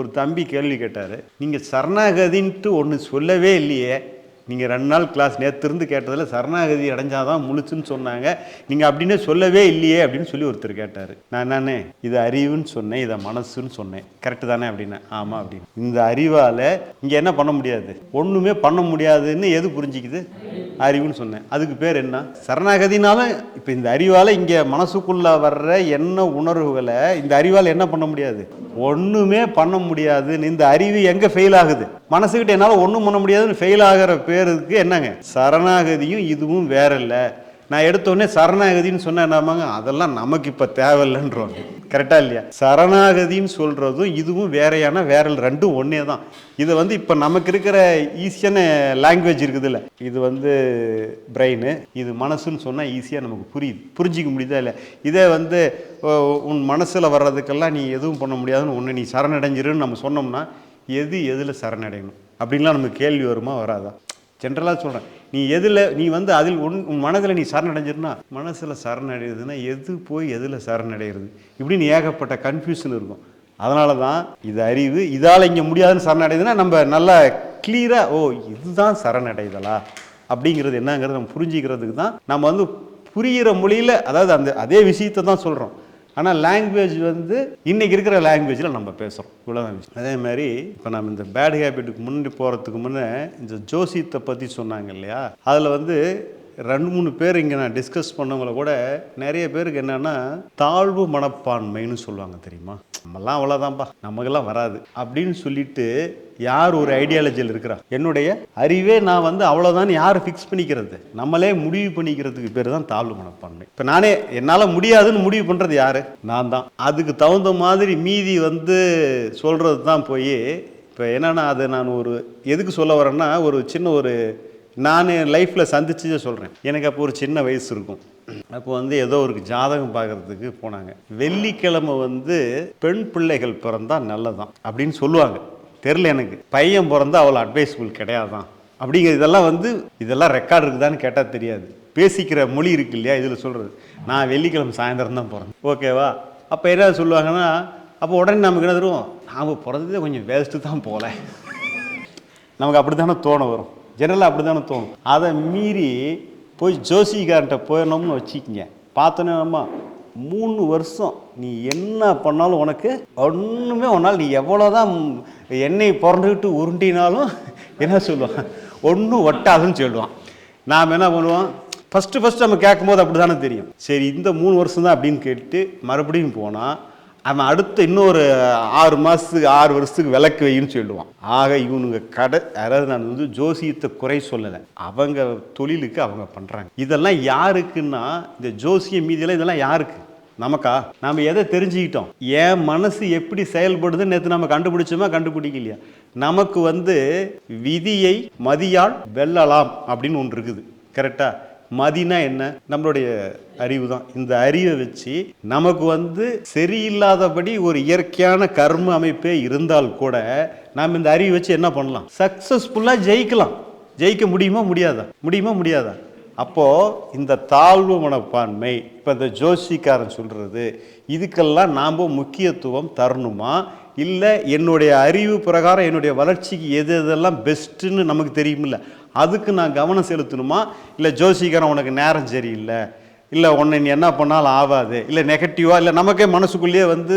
ஒரு தம்பி கேள்வி கேட்டார். நீங்கள் சரணாகதின்ட்டு ஒன்று சொல்லவே இல்லையே. நீங்கள் ரெண்டு நாள் கிளாஸ் நேற்று இருந்து கேட்டதில் சரணாகதி அடைஞ்சாதான் முழுச்சுன்னு சொன்னாங்க. நீங்கள் அப்படின்னே சொல்லவே இல்லையே அப்படின்னு சொல்லி ஒருத்தர் கேட்டார். நான் என்னண்ணே இது அறிவுன்னு சொன்னேன் இதை மனசுன்னு சொன்னேன். கரெக்டு தானே அப்படின்னு. ஆமாம் அப்படின்னு. இந்த அறிவால் இங்கே என்ன பண்ண முடியாது? ஒன்றுமே பண்ண முடியாதுன்னு எது புரிஞ்சிக்குது? அறிவுன்னு சொன்னேன். அதுக்கு பேர் என்ன? சரணாகதினால இப்போ இந்த அறிவால் இங்கே மனசுக்குள்ளே வர்ற என்ன உணர்வுகளை இந்த அறிவால் என்ன பண்ண முடியாது? ஒன்றுமே பண்ண முடியாதுன்னு இந்த அறிவு எங்கே ஃபெயில் ஆகுது? மனசுக்கிட்ட என்னால் ஒன்றும் பண்ண முடியாதுன்னு ஃபெயில் ஆகிற பேருக்கு என்னங்க? சரணாகதியும் இதுவும் வேற இல்லை நான் எடுத்தோடனே சரணாகதின்னு சொன்னால் என்னமாங்க அதெல்லாம் நமக்கு இப்போ தேவையில்லைன்றோம். கரெக்டாக இல்லையா? சரணாகதின்னு சொல்கிறதும் இதுவும் வேறையான வேற ரெண்டும் ஒன்றே தான். இது வந்து இப்போ நமக்கு இருக்கிற ஈஸியான லாங்குவேஜ் இருக்குதுல்ல. இது வந்து பிரெயின் இது மனசுன்னு சொன்னால் ஈஸியாக நமக்கு புரியுது. புரிஞ்சிக்க முடியுதா இல்லை இதே வந்து உன் மனசில் வர்றதுக்கெல்லாம் நீ எதுவும் பண்ண முடியாதுன்னு ஒன்று நீ சரணடைஞ்சிருன்னு நம்ம சொன்னோம்னா எது எதில் சரணடையணும்? அப்படின்லாம் நமக்கு கேள்வி வருமா வராதா? ஜென்ரலாக சொல்கிறேன் நீ எதில் நீ வந்து அதில் உன் உன் மனதில் நீ சரணடைஞ்சிருந்தா மனசில் சரணடைகிறதுனா எது போய் எதில் சரணடைகிறது? இப்படின்னு ஏகப்பட்ட கன்ஃபியூஷன் இருக்கும். அதனால தான் இது அறிவு இதால் இங்கே முடியாதுன்னு சரணடையுதுன்னா நம்ம நல்லா கிளியராக ஓ இதுதான் சரணடைதலா? அப்படிங்கிறது என்னங்கிறது நம்ம புரிஞ்சிக்கிறதுக்கு தான் நம்ம வந்து புரிகிற மொழியில் அதாவது அந்த அதே விஷயத்தை தான் சொல்கிறோம் ஆனால் லாங்குவேஜ் வந்து இன்றைக்கி இருக்கிற லாங்குவேஜில் நம்ம பேசுகிறோம் இவ்வளோதான் அதே மாதிரி இப்போ நம்ம இந்த பேட் ஹேபிட்டுக்கு முன்னாடி போகிறதுக்கு முன்னே இந்த ஜோசியத்தை பற்றி சொன்னாங்க இல்லையா? அதில் வந்து ரெண்டு மூணு பேர் இங்கே நான் டிஸ்கஸ் பண்ணவங்கள கூட நிறைய பேருக்கு என்னென்னா தாழ்வு மனப்பான்மைன்னு சொல்லுவாங்க தெரியுமா? நம்மலாம் அவ்வளோதான்ப்பா நமக்கெல்லாம் வராது. அப்படின்னு சொல்லிட்டு யார் ஒரு ஐடியாலஜியில் இருக்கிறா? என்னுடைய அறிவே நான் வந்து அவ்வளோதான் யார் ஃபிக்ஸ் பண்ணிக்கிறது? நம்மளே முடிவு பண்ணிக்கிறதுக்கு பேர் தான் தாழ்வு மனப்பான்மை. இப்போ நானே என்னால் முடியாதுன்னு முடிவு பண்ணுறது யார்? நான் தான். அதுக்கு தகுந்த மாதிரி மீதி வந்து சொல்கிறது தான் போய் இப்போ என்னென்னா அது நான் ஒரு எதுக்கு சொல்ல வரேன்னா ஒரு சின்ன ஒரு நான் லைஃப்பில் சந்திச்சதே சொல்கிறேன் எனக்கு அப்போ ஒரு சின்ன வயசு இருக்கும். அப்போ வந்து ஏதோ ஒரு ஜாதகம் பார்க்கறதுக்கு போனாங்க. வெள்ளிக்கிழமை வந்து பெண் பிள்ளைகள் பிறந்தா நல்லதான் அப்படின்னு சொல்லுவாங்க. தெரில எனக்கு. பையன் பிறந்தா அவ்வளோ அட்வைஸ்ஃபுல் கிடையாதான். அப்படிங்கிற இதெல்லாம் வந்து இதெல்லாம் ரெக்கார்டு இருக்குதான்னு கேட்டால் தெரியாது. பேசிக்கிற மொழி இருக்கு இல்லையா? இதில் சொல்கிறது நான் வெள்ளிக்கிழமை சாயந்தரம் தான் பிறந்தேன். ஓகேவா அப்போ என்ன சொல்லுவாங்கன்னா அப்போ உடனே நமக்கு என்ன தருவோம்? நாம் பிறந்ததே கொஞ்சம் வேஸ்ட்டு தான் போகல நமக்கு அப்படி தானே தோண வரும். ஜெனரலாக அப்படி தானே தோணும். அதை மீறி போய் ஜோசிகார்கிட்ட போயிடணும்னு வச்சுக்கிங்க. பார்த்தோன்னே நம்ம மூணு வருஷம் நீ என்ன பண்ணாலும் உனக்கு ஒன்றுமே ஒன்றால் நீ எவ்வளோ தான் எண்ணெய் பிறந்துக்கிட்டு உருண்டினாலும் என்ன சொல்லுவான்? ஒன்றும் ஒட்டாதுன்னு சொல்லுவான். நாம் என்ன பண்ணுவோம்? ஃபஸ்ட்டு ஃபஸ்ட்டு நம்ம கேட்கும்போது அப்படி தானே தெரியும். சரி இந்த மூணு வருஷம் தான் அப்படின்னு கேட்டு மறுபடியும் போனால் அவன் அடுத்த இன்னொரு ஆறு மாதத்துக்கு ஆறு வருஷத்துக்கு விளக்கு வைன்னு சொல்லுவான். ஆக இவனுங்க கடை அதாவது நான் வந்து ஜோசியத்தை குறை சொல்லலை. அவங்க தொழிலுக்கு அவங்க பண்ணுறாங்க இதெல்லாம் யாருக்குன்னா இந்த ஜோசியம் மீதியெல்லாம் இதெல்லாம் யாருக்கு? நமக்கா? நம்ம எதை தெரிஞ்சுக்கிட்டோம்? என் மனசு எப்படி செயல்படுதுன்னு நேற்று நம்ம கண்டுபிடிச்சோமா கண்டுபிடிக்கலையா? நமக்கு வந்து விதியை மதியால் வெல்லலாம் அப்படின்னு ஒன்று இருக்குது. கரெக்டாக மதினா என்ன? நம்மளுடைய அறிவு தான் இந்த அறிவை வச்சு நமக்கு வந்து சரியில்லாதபடி ஒரு இயற்கையான கர்ம அமைப்பே இருந்தால் கூட நாம் இந்த அறிவை வச்சு என்ன பண்ணலாம்? சக்ஸஸ்ஃபுல்லாக ஜெயிக்கலாம். ஜெயிக்க முடியுமா முடியாதா? முடியுமா முடியாதா? அப்போது இந்த தாழ்வு மனப்பான்மை இப்போ இந்த ஜோசிக்காரன் சொல்கிறது இதுக்கெல்லாம் நாம் முக்கியத்துவம் தரணுமா? இல்லை என்னுடைய அறிவு பிரகாரம் என்னுடைய வளர்ச்சிக்கு எது எதெல்லாம் பெஸ்ட்டுன்னு நமக்கு தெரியுமில்ல அதுக்கு நான் கவனம் செலுத்தணுமா? இல்லை ஜோசிக்காரன் உனக்கு நேரம் சரியில்லை. இல்லை உன்னை நீ என்ன பண்ணாலும் ஆகாது. இல்லை நெகட்டிவாக இல்லை நமக்கே மனசுக்குள்ளேயே வந்து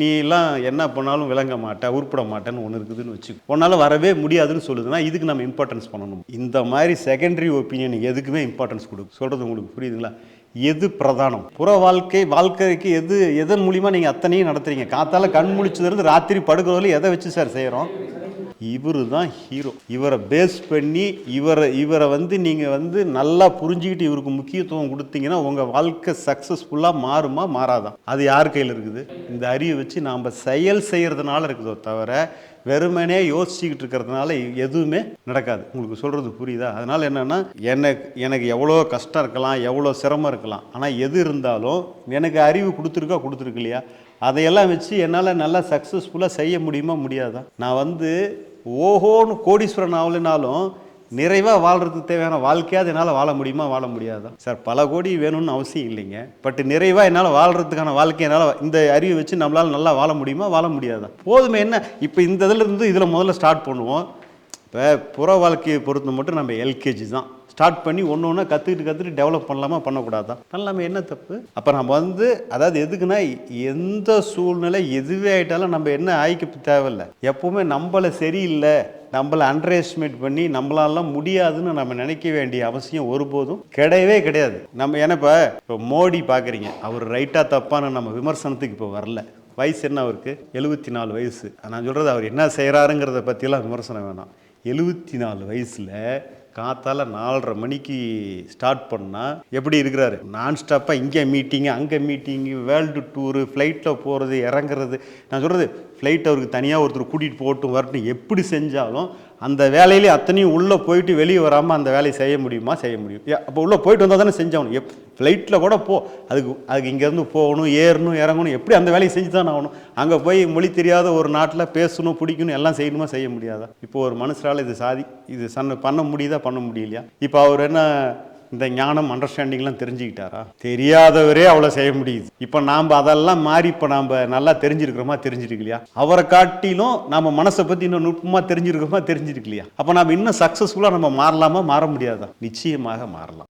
நீ எல்லாம் என்ன பண்ணாலும் விளங்க மாட்ட உருப்பட மாட்டேன்னு ஒன்று இருக்குதுன்னு வச்சு உன்னால் வரவே முடியாதுன்னு சொல்லுதுன்னா இதுக்கு நம்ம இம்பார்ட்டன்ஸ் பண்ணணும். இந்த மாதிரி செகண்டரி ஒப்பீனியன் எதுக்குமே இம்பார்ட்டன்ஸ் கொடுக்கும் சொல்கிறது உங்களுக்கு புரியுதுங்களா? எது பிரதானம்? புற வாழ்க்கை வாழ்க்கைக்கு எது எதன் மூலிமா நீங்கள் அத்தனையும் நடத்துறீங்க? காத்தால கண் முழிச்சதுலேருந்து ராத்திரி படுக்கிறதுல எதை வச்சு சார் செய்கிறோம் இவரு தான் ஹீரோ இவரை பேஸ் பண்ணி இவரை இவரை வந்து நீங்கள் வந்து நல்லா புரிஞ்சுக்கிட்டு இவருக்கு முக்கியத்துவம் கொடுத்தீங்கன்னா உங்கள் வாழ்க்கை சக்ஸஸ்ஃபுல்லாக மாறுமா மாறாதான் அது யார் கையில் இருக்குது? இந்த அறிவை வச்சு நாம் செயல் செய்கிறதுனால இருக்குதோ தவிர வெறுமனே யோசிச்சுக்கிட்டு இருக்கிறதுனால எதுவுமே நடக்காது. உங்களுக்கு சொல்கிறது புரியுதா? அதனால் என்னென்னா எனக்கு எனக்கு எவ்வளோ கஷ்டம் இருக்கலாம் எவ்வளோ சிரமம் இருக்கலாம். ஆனால் எது இருந்தாலும் எனக்கு அறிவு கொடுத்துருக்கா கொடுத்துருக்கு இல்லையா? அதையெல்லாம் வச்சு என்னால் நல்லா சக்ஸஸ்ஃபுல்லாக செய்ய முடியுமா முடியாதா? நான் வந்து ஓஹோன்னு கோடீஸ்வரன் ஆகலைனாலும் நிறைவாக வாழ்கிறதுக்கு தேவையான வாழ்க்கையாவது என்னால் வாழ முடியுமா வாழ முடியாதா? சார் பல கோடி வேணும்னு அவசியம் இல்லைங்க. பட் நிறைவாக என்னால் வாழ்கிறதுக்கான வாழ்க்கை என்னால் இந்த அறிவை வச்சு நம்மளால் நல்லா வாழ முடியுமா வாழ முடியாதா? போதுமே என்ன? இப்போ இந்த இதில் இருந்து இதில் முதல்ல ஸ்டார்ட் பண்ணுவோம். இப்போ புற வாழ்க்கையை பொறுத்த மட்டும் நம்ம எல்கேஜி தான். ஸ்டார்ட் பண்ணி ஒன்று ஒன்றா கற்றுக்கிட்டு கற்றுட்டு டெவலப் பண்ணலாமா பண்ணக்கூடாதான் பண்ணலாமா என்ன தப்பு? அப்போ நம்ம வந்து அதாவது எதுக்குன்னா எந்த சூழ்நிலை எதுவே ஆகிட்டாலும் நம்ம என்ன ஆய்க்க தேவையில்லை. எப்போவுமே நம்மளை சரியில்லை நம்மளை அண்டர் எஸ்டிமேட் பண்ணி நம்மளாலாம் முடியாதுன்னு நம்ம நினைக்க வேண்டிய அவசியம் ஒருபோதும் கிடையவே கிடையாது. நம்ம ஏன்னா இப்போ இப்போ மோடி பார்க்குறீங்க அவர் ரைட்டாக தப்பான்னு நம்ம விமர்சனத்துக்கு இப்போ வரல. வயசு என்ன அவருக்கு? எழுபத்தி நாலு வயசு. நான் சொல்கிறது அவர் என்ன செய்கிறாருங்கிறத பற்றியெல்லாம் விமர்சனம் வேணாம். எழுபத்தி நாலு வயசில் காத்தால நாலரை மணிக்கு ஸ்டார்ட் பண்ணால் எப்படி இருக்கிறாரு? நான் ஸ்டாப்பாக இங்கே மீட்டிங்கு அங்கே மீட்டிங்கு வேர்ல்டு டூரு ஃப்ளைட்டில் போகிறது இறங்குறது. நான் சொல்கிறது ஃப்ளைட் அவருக்கு தனியாக ஒருத்தர் கூட்டிகிட்டு போட்டும் வரட்டும் எப்படி செஞ்சாலும் அந்த வேலையிலே அத்தனையும் உள்ளே போயிட்டு வெளியே வராமல் அந்த வேலையை செய்ய முடியுமா? செய்ய முடியும். அப்போ உள்ளே போயிட்டு வந்தால் தானே செஞ்சாகணும் எப் ஃப்ளைட்டில் கூட போ. அதுக்கு அதுக்கு இங்கேருந்து போகணும் ஏறணும் இறங்கணும் எப்படி அந்த வேலையை செஞ்சு தானே ஆகணும்? அங்கே போய் மொழி தெரியாத ஒரு நாட்டில் பேசணும் பிடிக்கணும் எல்லாம் செய்யணுமா? செய்ய முடியாதா? இப்போ ஒரு மனுஷரால் இது சாதி இது சன்ன பண்ண முடியுதா? பண்ண முடியலையா? இப்போ அவர் என்ன இந்த ஞானம் அண்டர்ஸ்டாண்டிங்லாம் தெரிஞ்சுக்கிட்டாரா? தெரியாதவரே அவ்வளோ செய்ய முடியுது. இப்போ நாம் அதெல்லாம் மாறி இப்போ நாம் நல்லா தெரிஞ்சிருக்கிறோமா தெரிஞ்சிருக்கலையா அவரை காட்டிலும் நம்ம மனசை பற்றி இன்னும் நுட்பமாக தெரிஞ்சிருக்கிறோமா தெரிஞ்சிருக்கலையா அப்போ நம்ம இன்னும் சக்ஸஸ்ஃபுல்லாக நம்ம மாறலாமா? மாற முடியாதா? நிச்சயமாக மாறலாம்.